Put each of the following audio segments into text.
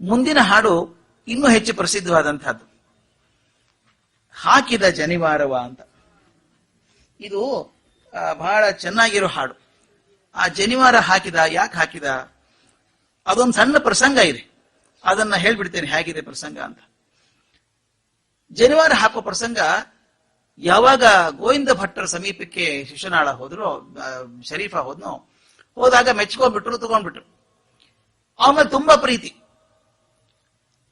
ಮುಂದಿನ ಹಾಡು ಇನ್ನೂ ಹೆಚ್ಚು ಪ್ರಸಿದ್ಧವಾದಂತಹದ್ದು. ಹಾಕಿದ ಜನಿವಾರವ ಅಂತ. ಇದು ಬಹಳ ಚೆನ್ನಾಗಿರೋ ಹಾಡು. ಆ ಜನಿವಾರ ಹಾಕಿದ, ಯಾಕೆ ಹಾಕಿದ? ಅದೊಂದು ಸಣ್ಣ ಪ್ರಸಂಗ ಇದೆ. ಅದನ್ನ ಹೇಳ್ಬಿಡ್ತೇನೆ ಹೇಗಿದೆ ಪ್ರಸಂಗ ಅಂತ. ಜನಿವಾರ ಹಾಕೋ ಪ್ರಸಂಗ, ಯಾವಾಗ ಗೋವಿಂದ ಭಟ್ಟರ ಸಮೀಪಕ್ಕೆ ಶಿಶುನಾಳ ಹೋದ್ರು ಶರೀಫ ಹೋದ್ನೋ, ಹೋದಾಗ ಮೆಚ್ಕೊಂಡ್ಬಿಟ್ರು, ತಗೊಂಡ್ಬಿಟ್ರು. ಆಮೇಲೆ ತುಂಬಾ ಪ್ರೀತಿ.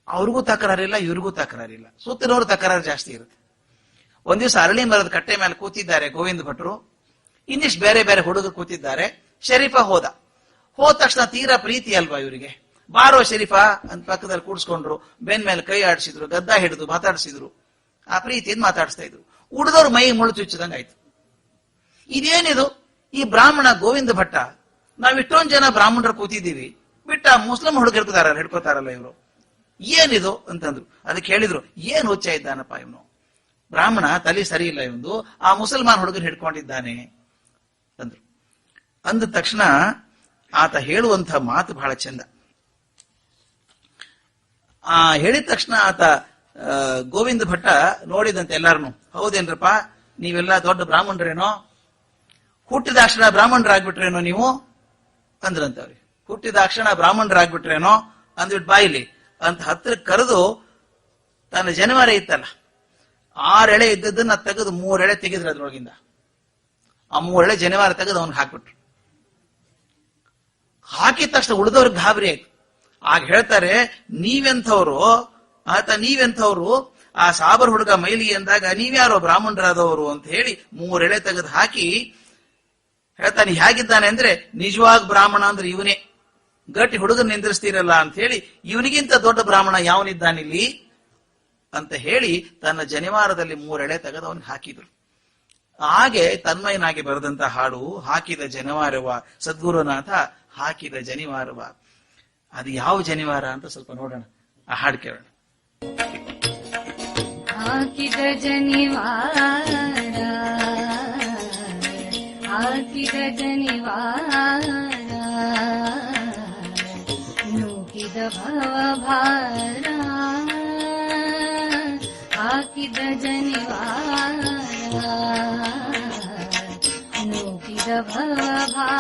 ಅವ್ರಿಗೂ ತಕರಾರಿಲ್ಲ, ಇವ್ರಿಗೂ ತಕರಾರಿಲ್ಲ. ಸುತ್ತಿನವ್ರು ತಕರಾರು ಜಾಸ್ತಿ ಇರುತ್ತೆ. ಒಂದ್ ದಿವಸ ಅರಳಿ ಮರದ ಕಟ್ಟೆ ಮೇಲೆ ಕೂತಿದ್ದಾರೆ ಗೋವಿಂದ ಭಟ್ರು. ಇನ್ನಿಷ್ಟು ಬೇರೆ ಬೇರೆ ಹುಡುಗರು ಕೂತಿದ್ದಾರೆ. ಶರೀಫ ಹೋದ. ಹೋದ ತಕ್ಷಣ ತೀರಾ ಪ್ರೀತಿ ಅಲ್ವಾ ಇವರಿಗೆ? ಬಾರೋ ಶರೀಫ ಅಂತ ಪಕ್ಕದಲ್ಲಿ ಕೂಡಿಸ್ಕೊಂಡ್ರು. ಬೆನ್ ಮೇಲೆ ಕೈ ಆಡಿಸಿದ್ರು, ಗದ್ದ ಹಿಡಿದು ಮಾತಾಡಿಸಿದ್ರು. ಆ ಪ್ರೀತಿಯಿಂದ ಮಾತಾಡಿಸ್ತಾ ಇದ್ರು. ಉಳಿದವ್ರ ಮೈ ಮುಳು ಚುಚ್ಚಿದಂಗ ಆಯ್ತು. ಇದೇನಿದು? ಈ ಬ್ರಾಹ್ಮಣ ಗೋವಿಂದ ಭಟ್ಟ, ನಾವ್ ಇಷ್ಟೊಂದ್ ಜನ ಬ್ರಾಹ್ಮಣರು ಕೂತಿದ್ದೀವಿ. ಬಿಟ್ಟ ಮುಸ್ಲಿಂ ಹುಡುಗರು ಹಿಡ್ಕೋತಾರಲ್ಲ ಇವರು. ಏನಿದು ಅಂತಂದ್ರು. ಅದಕ್ಕೆ ಹೇಳಿದ್ರು, ಏನ್ ಹುಚ್ಚ ಇದ್ದಾನಪ್ಪ ಇವನು? ಬ್ರಾಹ್ಮಣ ತಲೆ ಸರಿ ಇಲ್ಲ ಇವನು ಆ ಮುಸಲ್ಮಾನ್ ಹುಡುಗನ ಹಿಡ್ಕೊಂಡಿದ್ದಾನೆ ಅಂದ್ರು. ಅಂದ ತಕ್ಷಣ ಆತ ಹೇಳುವಂತ ಮಾತು ಬಹಳ ಚಂದ. ಆ ಹೇಳಿದ ತಕ್ಷಣ ಆತ ಗೋವಿಂದ ಭಟ್ಟ ನೋಡಿದಂತೆ ಎಲ್ಲಾರನು, ಹೌದೇನ್ರಪ್ಪ, ನೀವೆಲ್ಲ ದೊಡ್ಡ ಬ್ರಾಹ್ಮಣರೇನೋ? ಹುಟ್ಟಿದಾಕ್ಷಣ ಬ್ರಾಹ್ಮಣರಾಗ್ಬಿಟ್ರೇನೋ ನೀವು? ಅಂದ್ರಂತ ಹುಟ್ಟಿದ ಹುಟ್ಟಿದಾಕ್ಷಣ ಬ್ರಾಹ್ಮಣರಾಗ್ಬಿಟ್ರೇನೋ? ಅಂದ್ಬಿಟ್ಟು ಬಾಯಿಲಿ ಅಂತ ಹತ್ರ ಕರೆದು ತನ್ನ ಜನವರಿ ಇತ್ತಲ್ಲ ಆರೆಳೆ ಇದ್ದದನ್ನ ತೆಗೆದು ಮೂರ್ ಎಳೆ ತೆಗೆದ್ರು ಅದ್ರೊಳಗಿಂದ. ಆ ಮೂರ್ ಎಳೆ ಜನವಾರ ತೆಗೆದು ಅವ್ನಿಗೆ ಹಾಕ್ಬಿಟ್ರು. ಹಾಕಿದ ತಕ್ಷಣ ಉಳಿದವ್ರಿಗೆ ಗಾಬರಿ ಆಯ್ತು. ಆಗ ಹೇಳ್ತಾರೆ, ನೀವೆಂಥವ್ರು? ಆತ ನೀವೆಂಥವ್ರು? ಆ ಸಾಬರ್ ಹುಡುಗ ಮೈಲಿ ಅಂದಾಗ ನೀವ್ಯಾರೋ ಬ್ರಾಹ್ಮಣರಾದವರು? ಅಂತ ಹೇಳಿ ಮೂರೆಳೆ ತೆಗೆದು ಹಾಕಿ ಹೇಳ್ತಾನೆ ಹೇಗಿದ್ದಾನೆ ಅಂದ್ರೆ ನಿಜವಾಗ್ ಬ್ರಾಹ್ಮಣ ಅಂದ್ರೆ ಇವನೇ. ಗಟ್ಟಿ ಹುಡುಗನ್ ನಿಂದ್ರಿಸ್ತೀರಲ್ಲ ಅಂತ ಹೇಳಿ, ಇವನಿಗಿಂತ ದೊಡ್ಡ ಬ್ರಾಹ್ಮಣ ಯಾವನಿದ್ದಾನಿಲ್ಲಿ? ಅಂತ ಹೇಳಿ ತನ್ನ ಜನಿವಾರದಲ್ಲಿ ಮೂರೆಳೆ ತೆಗೆದು ಹಾಕಿದ್ರು. ಹಾಗೆ ತನ್ಮಯನಾಗಿ ಬರೆದಂತ ಹಾಡು, ಹಾಕಿದ ಜನಿವಾರವ, ಸದ್ಗುರುನಾಥ ಹಾಕಿದ ಜನಿವಾರವ. ಅದು ಯಾವ ಜನಿವಾರ ಅಂತ ಸ್ವಲ್ಪ ನೋಡೋಣ. ಆ ಹಾಡು ಕೇಳೋಣ. ಹಾಕಿದ ಜನಿವಾರ ಹಾಕಿದ ಜನಿವಾರ. भवा भारा आकिद जनिवाोकिद भवा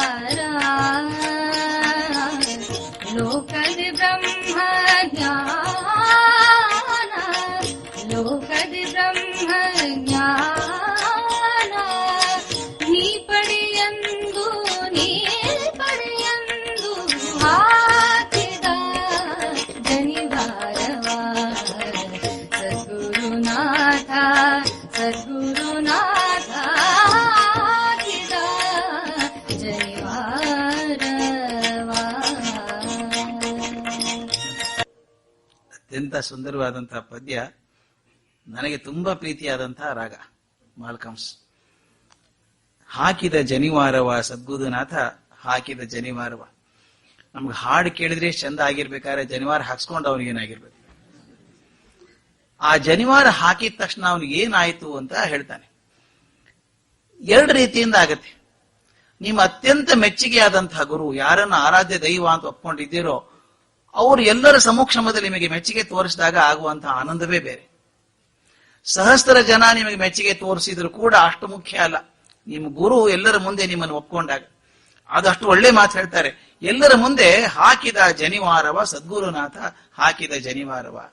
ಅತ್ಯಂತ ಸುಂದರವಾದಂತಹ ಪದ್ಯ, ನನಗೆ ತುಂಬಾ ಪ್ರೀತಿಯಾದಂತಹ ರಾಗ, ಮಾಲ್ಕಮ್ಸ್. ಹಾಕಿದ ಜನಿವಾರವ, ಸದ್ಗುರುನಾಥ ಹಾಕಿದ ಜನಿವಾರವ. ನಮ್ಗೆ ಹಾಡು ಕೇಳಿದ್ರೆ ಚಂದ ಆಗಿರ್ಬೇಕಾದ್ರೆ ಜನಿವಾರ ಹಾಕ್ಸ್ಕೊಂಡು ಅವನಿಗೇನಾಗಿರ್ಬೇಕು. ಆ ಜನಿವಾರ ಹಾಕಿದ ತಕ್ಷಣ ಅವನಿಗೆ ಏನಾಯಿತು ಅಂತ ಹೇಳ್ತಾನೆ. ಎರಡು ರೀತಿಯಿಂದ ಆಗತ್ತೆ. ನಿಮ್ಮ ಅತ್ಯಂತ ಮೆಚ್ಚುಗೆಯಾದಂತಹ ಗುರು ಯಾರನ್ನ ಆರಾಧ್ಯ ದೈವ ಅಂತ ಒಪ್ಕೊಂಡಿದ್ದೀರೋ, ಅವರು ಎಲ್ಲರ ಸಮಕ್ಷಮದಲ್ಲಿ ನಿಮಗೆ ಮೆಚ್ಚುಗೆ ತೋರಿಸಿದಾಗ ಆಗುವಂತಹ ಆನಂದವೇ ಬೇರೆ. ಸಹಸ್ರ ಜನ ನಿಮಗೆ ಮೆಚ್ಚುಗೆ ತೋರಿಸಿದ್ರು ಕೂಡ ಅಷ್ಟು ಮುಖ್ಯ ಅಲ್ಲ. ನಿಮ್ಮ ಗುರು ಎಲ್ಲರ ಮುಂದೆ ನಿಮ್ಮನ್ನು ಒಪ್ಕೊಂಡಾಗ. ಅದಷ್ಟು ಒಳ್ಳೆ ಮಾತು ಹೇಳ್ತಾರೆ. ಎಲ್ಲರ ಮುಂದೆ ಹಾಕಿದ ಜನಿವಾರವ ಸದ್ಗುರುನಾಥ, ಹಾಕಿದ ಜನಿವಾರವ.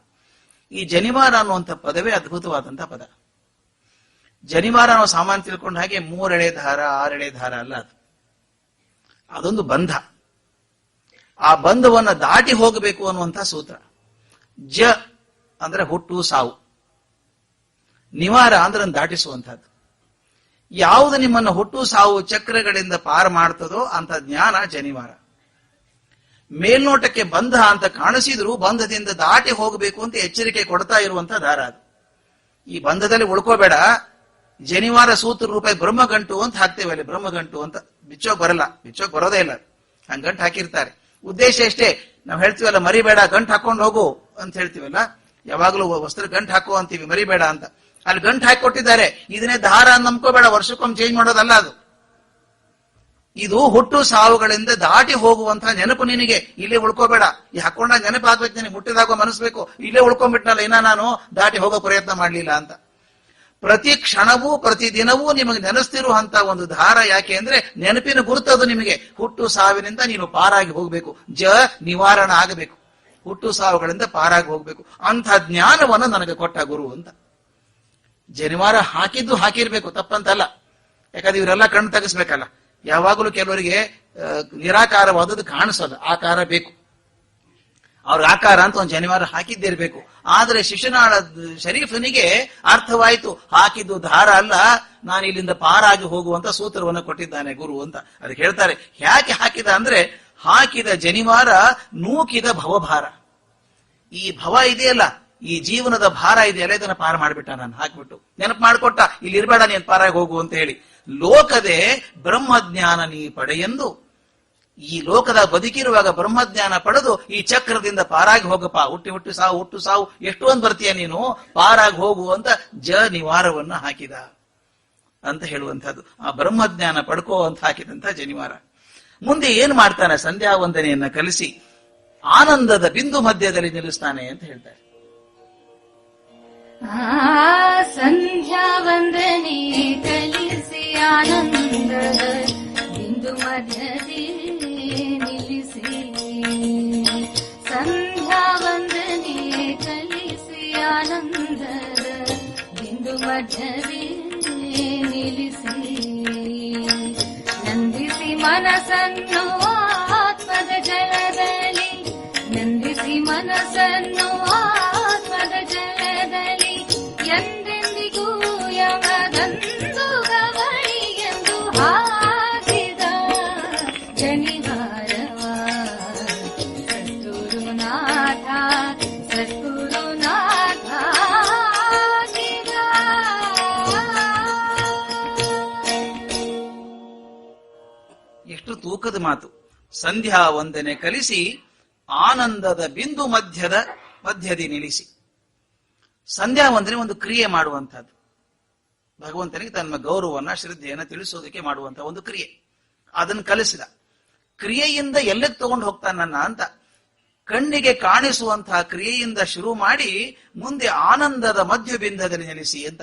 ಈ ಜನಿವಾರ ಅನ್ನುವಂಥ ಪದವೇ ಅದ್ಭುತವಾದಂತಹ ಪದ. ಜನಿವಾರ ನಾವು ಸಾಮಾನ್ಯ ತಿಳ್ಕೊಂಡ ಹಾಗೆ ಮೂರೆಳೆ ದಾರ ಆರೆಳೆ ದಾರ ಅಲ್ಲ ಅದು. ಅದೊಂದು ಬಂಧ. ಆ ಬಂಧವನ್ನ ದಾಟಿ ಹೋಗಬೇಕು ಅನ್ನುವಂತಹ ಸೂತ್ರ. ಜ ಅಂದ್ರೆ ಹುಟ್ಟು, ಸಾವು. ನಿವಾರ ಅಂದ್ರೆ ದಾಟಿಸುವಂತಹದ್ದು. ಯಾವುದು ನಿಮ್ಮನ್ನ ಹುಟ್ಟು, ಸಾವು, ಚಕ್ರಗಳಿಂದ ಪಾರ ಮಾಡ್ತದೋ ಅಂತ ಜ್ಞಾನ ಜನಿವಾರ. ಮೇಲ್ನೋಟಕ್ಕೆ ಬಂಧ ಅಂತ ಕಾಣಿಸಿದ್ರು ಬಂಧದಿಂದ ದಾಟಿ ಹೋಗಬೇಕು ಅಂತ ಎಚ್ಚರಿಕೆ ಕೊಡ್ತಾ ಇರುವಂತ ದಾರ ಅದು. ಈ ಬಂಧದಲ್ಲಿ ಉಳ್ಕೋಬೇಡ. ಜನಿವಾರ ಸೂತ್ರ ರೂಪಾಯಿ ಬ್ರಹ್ಮಗಂಟು ಅಂತ ಹಾಕ್ತೇವೆ ಅಲ್ಲಿ. ಬ್ರಹ್ಮಗಂಟು ಅಂತ ಬಿಚ್ಚೋಕ್ ಬರಲ್ಲ. ಬಿಚ್ಚೋಕ್ ಬರೋದೇ ಇಲ್ಲ ಹಂಗ ಗಂಟು ಹಾಕಿರ್ತಾರೆ. ಉದ್ದೇಶ ಎಷ್ಟೇ? ನಾವು ಹೇಳ್ತೀವಲ್ಲ, ಮರಿಬೇಡ, ಗಂಟು ಹಾಕೊಂಡು ಹೋಗು ಅಂತ ಹೇಳ್ತೀವಲ್ಲ? ಯಾವಾಗ್ಲೂ ವಸ್ತ್ರ ಗಂಟು ಹಾಕೋ ಅಂತೀವಿ, ಮರಿಬೇಡ ಅಂತ. ಅಲ್ಲಿ ಗಂಟು ಹಾಕಿ ಕೊಟ್ಟಿದ್ದಾರೆ. ಇದನ್ನೇ ದಾರ ನಂಬ್ಕೋಬೇಡ. ವರ್ಷಕ್ಕೊಮ್ಮೆ ಚೇಂಜ್ ಮಾಡೋದಲ್ಲ ಅದು. ಇದು ಹುಟ್ಟು ಸಾವುಗಳಿಂದ ದಾಟಿ ಹೋಗುವಂತಹ ನೆನಪು ನಿನಗೆ. ಇಲ್ಲೇ ಉಳ್ಕೋಬೇಡ. ಈ ಹಾಕೊಂಡ ನೆನಪಾಗ್ಬೇಕು ನಿನಗೆ ಮುಟ್ಟಿದಾಗ ಮನಸ್ಬೇಕು ಇಲ್ಲೇ ಉಳ್ಕೊಂಡ್ಬಿಟ್ನಲ್ಲ, ಇನ್ನ ನಾನು ದಾಟಿ ಹೋಗೋ ಪ್ರಯತ್ನ ಮಾಡಲಿಲ್ಲ ಅಂತ. ಪ್ರತಿ ಕ್ಷಣವೂ, ಪ್ರತಿ ದಿನವೂ ನಿಮಗೆ ನೆನೆಸ್ತಿರುವಂತ ಒಂದು ಧಾರ ಯಾಕೆ ಅಂದ್ರೆ ನೆನಪಿನ ಗುರುತದು ನಿಮಗೆ. ಹುಟ್ಟು ಸಾವಿನಿಂದ ನೀನು ಪಾರಾಗಿ ಹೋಗ್ಬೇಕು. ಜ ನಿವಾರಣ ಆಗಬೇಕು. ಹುಟ್ಟು ಸಾವುಗಳಿಂದ ಪಾರಾಗಿ ಹೋಗ್ಬೇಕು. ಅಂತ ಜ್ಞಾನವನ್ನು ನನಗೆ ಕೊಟ್ಟ ಗುರು ಅಂತ. ಜನಿವಾರ ಹಾಕಿದ್ದು ಹಾಕಿರ್ಬೇಕು, ತಪ್ಪಂತಲ್ಲ. ಯಾಕಂದ್ರೆ ಇವರೆಲ್ಲ ಕಣ್ಣು ತೆಗಿಸ್ಬೇಕಲ್ಲ. ಯಾವಾಗಲೂ ಕೆಲವರಿಗೆ ನಿರಾಕಾರವಾದದ್ದು ಕಾಣಿಸೋದು. ಆಕಾರ ಬೇಕು. ಅವ್ರ ಆಕಾರ ಅಂತ ಒಂದು ಜನಿವಾರ ಹಾಕಿದ್ದೇ ಇರಬೇಕು. ಆದ್ರೆ ಶಿಶುನಾಳ ಶರೀಫನಿಗೆ ಅರ್ಥವಾಯಿತು. ಹಾಕಿದ್ದು ದಾರ ಅಲ್ಲ. ನಾನು ಇಲ್ಲಿಂದ ಪಾರಾಗಿ ಹೋಗುವಂತ ಸೂತ್ರವನ್ನು ಕೊಟ್ಟಿದ್ದಾನೆ ಗುರು ಅಂತ ಅದಕ್ಕೆ ಹೇಳ್ತಾರೆ. ಯಾಕೆ ಹಾಕಿದ ಅಂದ್ರೆ, ಹಾಕಿದ ಜನಿವಾರ ನೂಕಿದ ಭವಭಾರ. ಈ ಭವ ಇದೆಯಲ್ಲ, ಈ ಜೀವನದ ಭಾರ ಇದೆಯಲ್ಲ, ಇದನ್ನ ಪಾರ ಮಾಡ್ಬಿಟ್ಟ ನಾನು, ಹಾಕ್ಬಿಟ್ಟು. ನೆನಪು ಮಾಡ್ಕೊಟ್ಟ ಇಲ್ಲಿ ಇರ್ಬೇಡ ನೀನ್ ಪಾರಾಗಿ ಹೋಗು ಅಂತ ಹೇಳಿ. ಲೋಕದೇ ಬ್ರಹ್ಮಜ್ಞಾನ ನೀ ಪಡೆಯೆಂದು. ಈ ಲೋಕದ ಬದುಕಿರುವಾಗ ಬ್ರಹ್ಮಜ್ಞಾನ ಪಡೆದು ಈ ಚಕ್ರದಿಂದ ಪಾರಾಗಿ ಹೋಗಪ್ಪ. ಹುಟ್ಟಿ ಹುಟ್ಟಿ ಸಾವು, ಹುಟ್ಟು ಸಾವು, ಎಷ್ಟೊಂದು ಬರ್ತೀಯ ನೀನು? ಪಾರಾಗಿ ಹೋಗು ಅಂತ ಜ ನಿವಾರವನ್ನು ಹಾಕಿದ. ಅಂತ ಹೇಳುವಂತಹದ್ದು ಆ ಬ್ರಹ್ಮಜ್ಞಾನ ಪಡ್ಕೋ ಅಂತ ಹಾಕಿದಂತ ಜನಿವಾರ ಮುಂದೆ ಏನ್ ಮಾಡ್ತಾನೆ? ಸಂಧ್ಯಾ ವಂದನೆಯನ್ನ ಕಲಿಸಿ ಆನಂದದ ಬಿಂದು ಮಧ್ಯದಲ್ಲಿ ನಿಲ್ಲಿಸ್ತಾನೆ ಅಂತ ಹೇಳ್ತಾರೆ. ಸಂಧ್ಯಾ ವಂದನೆ ಕಲಿಸಿ ಆನಂದದ ಬಿಂದು ಮಧ್ಯದಿ ನಿಲ್ಲಿಸಿ ಸಂಧ್ಯಾ ವಂದನೆ ಕಲಿಸಿ ಆನಂದದ ಬಿಂದು ಮಧ್ಯದಿ ನಿಲ್ಲಿಸಿ ನಂದಿಸಿ ಮನಸ್ಸನ್ನು ಆತ್ಮದ ಜಲದಲ್ಲಿ ನಂದಿಸಿ ಮನಸ್ಸನ್ನು ಎಷ್ಟು ತೂಕದ ಮಾತು. ಸಂಧ್ಯಾ ವಂದನೆ ಕಲಿಸಿ, ಆನಂದದ ಬಿಂದು ಮಧ್ಯದ, ಮಧ್ಯದಿ ನಿಲ್ಲಿಸಿ. ಸಂಧ್ಯಾ ವಂದನೆ ಒಂದು ಕ್ರಿಯೆ ಮಾಡುವಂತಹದ್ದು ಭಗವಂತನಿಗೆ ತನ್ನ ಗೌರವವನ್ನ, ಶ್ರದ್ಧೆಯನ್ನ ತಿಳಿಸೋದಕ್ಕೆ ಮಾಡುವಂತಹ ಒಂದು ಕ್ರಿಯೆ. ಅದನ್ನು ಕಲಿಸಿದ. ಕ್ರಿಯೆಯಿಂದ ಎಲ್ಲಕ್ಕೆ ತಗೊಂಡು ಹೋಗ್ತಾನನ್ನ ಅಂತ. ಕಣ್ಣಿಗೆ ಕಾಣಿಸುವಂತಹ ಕ್ರಿಯೆಯಿಂದ ಶುರು ಮಾಡಿ ಮುಂದೆ ಆನಂದದ ಮಧ್ಯಬಿಂದದಲ್ಲಿ ನೆಲೆಸಿ ಅಂತ.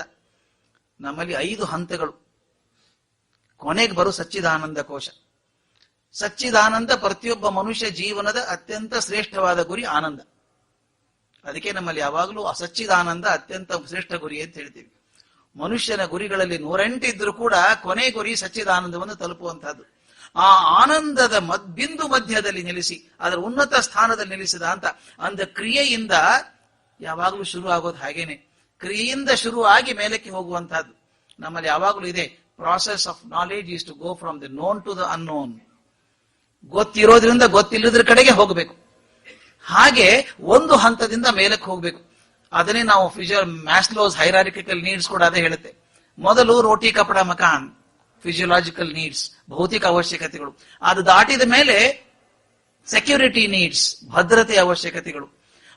ನಮ್ಮಲ್ಲಿ ಐದು ಹಂತಗಳು. ಕೊನೆಗೆ ಬರೋ ಸಚ್ಚಿದಾನಂದ ಕೋಶ. ಸಚ್ಚಿದಾನಂದ ಪ್ರತಿಯೊಬ್ಬ ಮನುಷ್ಯ ಜೀವನದ ಅತ್ಯಂತ ಶ್ರೇಷ್ಠವಾದ ಗುರಿ ಆನಂದ. ಅದಕ್ಕೆ ನಮ್ಮಲ್ಲಿ ಯಾವಾಗಲೂ ಅಸಚ್ಚಿದಾನಂದ ಅತ್ಯಂತ ಶ್ರೇಷ್ಠ ಗುರಿ ಅಂತ ಹೇಳ್ತೀವಿ. ಮನುಷ್ಯನ ಗುರಿಗಳಲ್ಲಿ ನೂರೆಂಟಿದ್ರು ಕೂಡ ಕೊನೆ ಗುರಿ ಸಚ್ಚಿದಾನಂದವನ್ನು ತಲುಪುವಂತಹದ್ದು. ಆ ಆನಂದದ ಮದ್, ಬಿಂದು ಮಧ್ಯದಲ್ಲಿ ನಿಲ್ಲಿಸಿ, ಅದರ ಉನ್ನತ ಸ್ಥಾನದಲ್ಲಿ ನಿಲ್ಲಿಸಿದ ಅಂತ ಅಂದ ಕ್ರಿಯೆಯಿಂದ ಯಾವಾಗಲೂ ಶುರು ಆಗೋದು ಹಾಗೇನೆ. ಕ್ರಿಯೆಯಿಂದ ಶುರು ಆಗಿ ಮೇಲಕ್ಕೆ ಹೋಗುವಂತಹದ್ದು ನಮ್ಮಲ್ಲಿ ಯಾವಾಗಲೂ ಇದೆ. Process of knowledge is to go from the known to the unknown ಗೊತ್ತಿರೋದ್ರಿಂದ ಗೊತ್ತಿಲ್ಲದ್ರ ಕಡೆಗೆ ಹೋಗಬೇಕು. ಹಾಗೆ ಒಂದು ಹಂತದಿಂದ ಮೇಲಕ್ಕೆ ಹೋಗಬೇಕು. ಅದನ್ನೇ ನಾವು ಫ್ಯೂಚರ್ ಮ್ಯಾಸ್ಲೋಸ್ ಹೈರಾರಿಕಲ್ ನೀಡ್ಸ್ ಕೂಡ ಅದೇ ಹೇಳುತ್ತೆ. ಮೊದಲು ರೋಟಿ ಕಪಡ ಮಕಾನ್. ಫಿಸಿಯೋಲಾಜಿಕಲ್ ನೀಡ್ಸ್ ಭೌತಿಕ ಅವಶ್ಯಕತೆಗಳು. ಅದು ದಾಟಿದ ಮೇಲೆ ಸೆಕ್ಯೂರಿಟಿ ನೀಡ್ಸ್ ಭದ್ರತೆ ಅವಶ್ಯಕತೆಗಳು.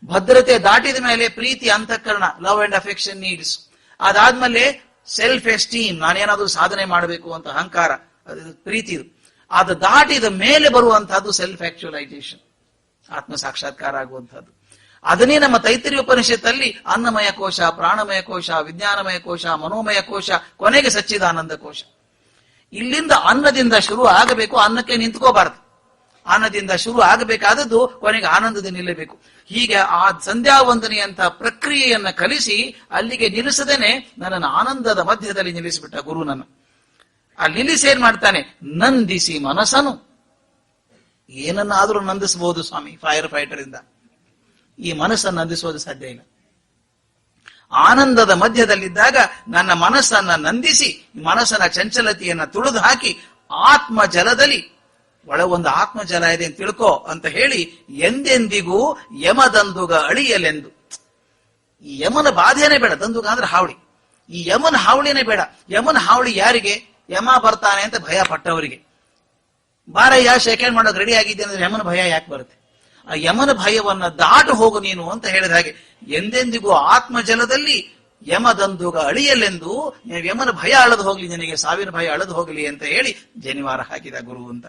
ಭದ್ರತೆ ದಾಟಿದ ಮೇಲೆ ಪ್ರೀತಿ, ಅಂತಃಕರಣ ಲವ್ ಅಂಡ್ ಅಫೆಕ್ಷನ್ ನೀಡ್ಸ್ ಅದಾದ್ಮೇಲೆ ಸೆಲ್ಫ್ ಎಸ್ಟೀಮ್ ನಾನೇನಾದ್ರೂ ಸಾಧನೆ ಮಾಡಬೇಕು ಅಂತ ಅಹಂಕಾರ ಪ್ರೀತಿ ಇದು. ಅದು ದಾಟಿದ ಮೇಲೆ ಬರುವಂತಹದ್ದು ಸೆಲ್ಫ್ ಆಕ್ಚುಲೈಸೇಷನ್ ಆತ್ಮ ಸಾಕ್ಷಾತ್ಕಾರ ಆಗುವಂತಹದ್ದು. ಅದನ್ನೇ ನಮ್ಮ ತೈತರಿ ಉಪನಿಷತ್ತಲ್ಲಿ ಅನ್ನಮಯ ಕೋಶ, ಪ್ರಾಣಮಯ ಕೋಶ, ವಿಜ್ಞಾನಮಯ ಕೋಶ, ಮನೋಮಯ ಕೋಶ, ಕೊನೆಗೆ ಸಚ್ಚಿದಾನಂದ ಕೋಶ. ಇಲ್ಲಿಂದ ಅನ್ನದಿಂದ ಶುರು ಆಗಬೇಕು, ಅನ್ನಕ್ಕೆ ನಿಂತ್ಕೋಬಾರದು. ಅನ್ನದಿಂದ ಶುರು ಆಗಬೇಕಾದದ್ದು ಕೊನೆಗೆ ಆನಂದದ ನಿಲ್ಲಬೇಕು. ಹೀಗೆ ಆ ಸಂಧ್ಯಾ ವಂದನೆಯಂತಹ ಪ್ರಕ್ರಿಯೆಯನ್ನ ಕಲಿಸಿ ಅಲ್ಲಿಗೆ ನಿಲ್ಲಿಸದೇನೆ ನನ್ನನ್ನು ಆನಂದದ ಮಧ್ಯದಲ್ಲಿ ನಿಲ್ಲಿಸಿಬಿಟ್ಟ ಗುರು ನನ್ನ. ಅಲ್ಲಿ ನಿಲ್ಲಿಸಿ ಏನ್ ಮಾಡ್ತಾನೆ, ನಂದಿಸಿ ಮನಸ್ಸನು. ಏನನ್ನಾದ್ರೂ ನಂದಿಸಬಹುದು ಸ್ವಾಮಿ ಫೈರ್ ಫೈಟರ್ ಇಂದ. ಈ ಮನಸ್ಸನ್ನು ನಂದಿಸೋದು ಸಾಧ್ಯ ಇಲ್ಲ. ಆನಂದದ ಮಧ್ಯದಲ್ಲಿದ್ದಾಗ ನನ್ನ ಮನಸ್ಸನ್ನ ನಂದಿಸಿ ಮನಸ್ಸನ ಚಂಚಲತೆಯನ್ನ ತುಳಿದು ಹಾಕಿ ಆತ್ಮ ಜಲದಲ್ಲಿ ಒಳ ಒಂದು ಆತ್ಮ ಜಲ ಇದೆ ಅಂತ ತಿಳ್ಕೋ ಅಂತ ಹೇಳಿ ಎಂದೆಂದಿಗೂ ಯಮದಂದುಗ ಅಳಿಯಲೆಂದು. ಈ ಯಮನ ಬಾಧೆನೇ ಬೇಡ, ದಂದುಗ ಅಂದ್ರೆ ಹಾವಳಿ. ಈ ಯಮನ ಹಾವಳಿನೇ ಬೇಡ. ಯಮನ ಹಾವಳಿ ಯಾರಿಗೆ? ಯಮ ಬರ್ತಾನೆ ಅಂತ ಭಯ ಪಟ್ಟವರಿಗೆ. ಬಾರಯ್ಯ ಶೇಖರಣೆ ಮಾಡೋದು ರೆಡಿ ಆಗಿದ್ದೆ ಅಂದ್ರೆ ಯಮನ ಭಯ ಯಾಕೆ ಬರುತ್ತೆ? ಆ ಯಮನ ಭಯವನ್ನ ದಾಟು ಹೋಗು ನೀನು ಅಂತ ಹೇಳಿದ ಹಾಗೆ, ಎಂದೆಂದಿಗೂ ಆತ್ಮಜಲದಲ್ಲಿ ಯಮದಂದುಗ ಅಳಿಯಲೆಂದು ಯಮನ ಭಯ ಅಳದು ಹೋಗ್ಲಿ, ನಿನಗೆ ಸಾವಿನ ಭಯ ಅಳದು ಹೋಗಲಿ ಅಂತ ಹೇಳಿ ಜನಿವಾರ ಹಾಕಿದ ಗುರು ಅಂತ.